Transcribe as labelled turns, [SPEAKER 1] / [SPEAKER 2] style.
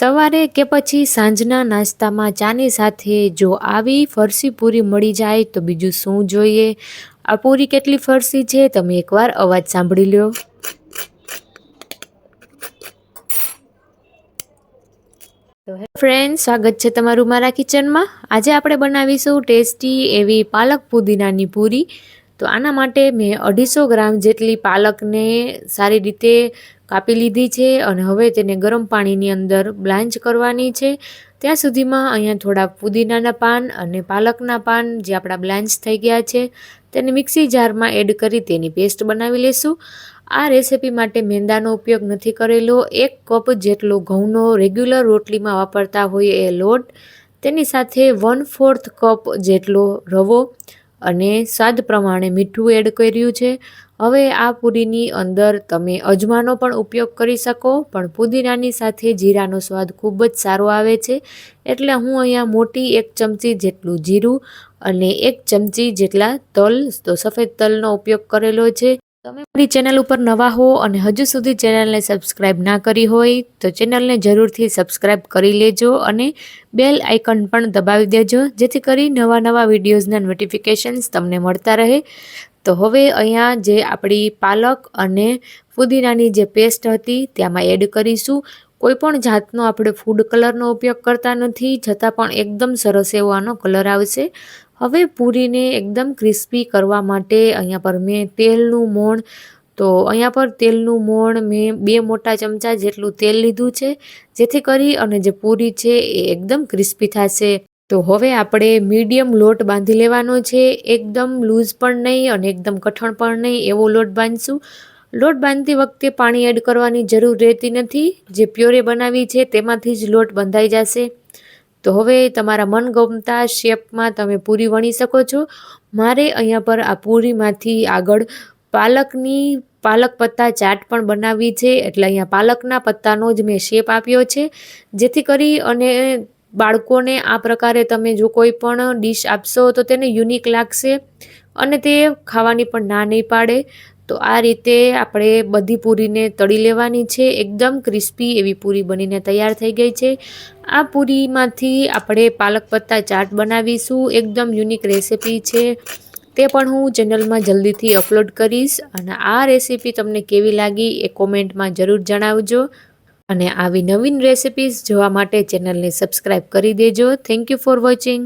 [SPEAKER 1] સવારે કે પછી સાંજના નાસ્તામાં ચાની સાથે જો આવી ફરસી પૂરી મળી જાય તો બીજું શું જોઈએ? આ પૂરી કેટલી ફરસી છે? તમે એકવાર અવાજ સાંભળી તો ફ્રેન્ડ સ્વાગત છે તમારું મારા કિચનમાં. આજે આપણે બનાવીશું ટેસ્ટી એવી પાલક પુદીનાની પૂરી. તો આના માટે મેં અઢીસો ગ્રામ જેટલી પાલકને સારી રીતે કાપી લીધી છે અને હવે તેને ગરમ પાણીની અંદર બ્લાન્ચ કરવાની છે. ત્યાં સુધીમાં અહીંયા થોડા પુદીનાના પાન અને પાલકના પાન જે આપણા બ્લાન્ચ થઈ ગયા છે તેને મિક્સી જારમાં એડ કરી તેની પેસ્ટ બનાવી લેશું. આ રેસિપી માટે મેંદાનો ઉપયોગ નથી કરેલો. એક કપ જેટલો ઘઉંનો રેગ્યુલર રોટલીમાં વાપરતા હોય એ લોટ. તેની સાથે વન ફોર્થ કપ જેટલો રવો. અને સ્વાદ પ્રમાણે મીઠું એડ કર્યું છે. હવે આ પૂરીની અંદર તમે અજમાનો પણ ઉપયોગ કરી શકો, પણ પુદીનાની સાથે જીરાનો સ્વાદ ખૂબ જ સારો આવે છે. એટલે હું અહીંયા મોટી એક ચમચી જેટલું જીરું અને એક ચમચી જેટલા તલ, તો સફેદ તલનો ઉપયોગ કરેલો છે. તમે મારી ચેનલ ઉપર નવા હો અને હજુ સુધી ચેનલને સબસ્ક્રાઇબ ના કરી હોય, તો ચેનલને જરૂરથી સબસ્ક્રાઈબ કરી લેજો અને બેલ આઇકન પણ દબાવી દેજો, જેથી કરી નવા નવા વિડીયોઝના નોટિફિકેશન્સ તમને મળતા રહે. તો હવે અહીંયા જે આપણી પાલક અને ફુદીનાની જે પેસ્ટ હતી તેમાં એડ કરીશું. કોઈ પણ જાતનો આપણે ફૂડ કલરનો ઉપયોગ કરતા નથી, છતાં પણ એકદમ સરસ એવો આનો કલર આવશે. હવે પૂરીને એકદમ ક્રિસ્પી કરવા માટે અહીંયા પર મેં તેલનું મોણ, તો અહીંયા પર તેલનું મોણ મેં બે મોટા ચમચા જેટલું તેલ લીધું છે, જેથી કરી અને જે પૂરી છે એ એકદમ ક્રિસ્પી થશે. તો હવે આપણે મીડિયમ લોટ બાંધી લેવાનો છે, એકદમ લૂઝ પણ નહીં અને એકદમ કઠણ પણ નહીં એવો લોટ બાંધશું. લોટ બાંધતી વખતે પાણી એડ કરવાની જરૂર રહેતી નથી, જે પ્યોરે બનાવી છે તેમાંથી જ લોટ બંધાઈ જશે. તો હવે તમારા મનગમતા શેપમાં તમે પૂરી વણી શકો છો. મારે અહીંયા પર આ પૂરીમાંથી આગળ પાલકની, પાલક પત્તા ચાટ પણ બનાવવી છે. એટલે અહીંયા પાલકના પત્તાનો જ મેં શેપ આપ્યો છે. જેથી કરી અને બાળકોને આ પ્રકારે તમે જો કોઈ પણ ડીશ આપશો તો તેને યુનિક લાગશે અને તે ખાવાની પણ ના નહીં પાડે. તો આ રીતે આપણે બધી પૂરીને તળી લેવાની છે. એકદમ ક્રિસ્પી એવી પૂરી બનીને તૈયાર થઈ ગઈ છે. આ પૂરીમાંથી આપણે પાલક પત્તા ચાટ બનાવીશું. એકદમ યુનિક રેસીપી છે. તે પણ હું ચેનલમાં જલ્દીથી અપલોડ કરીશ અને આ રેસીપી તમને કેવી લાગી એ કોમેન્ટમાં જરૂર જણાવજો. અને આવી નવીન રેસિપીઝ જોવા માટે ચેનલને સબસ્ક્રાઈબ કરી દેજો. Thank you for watching.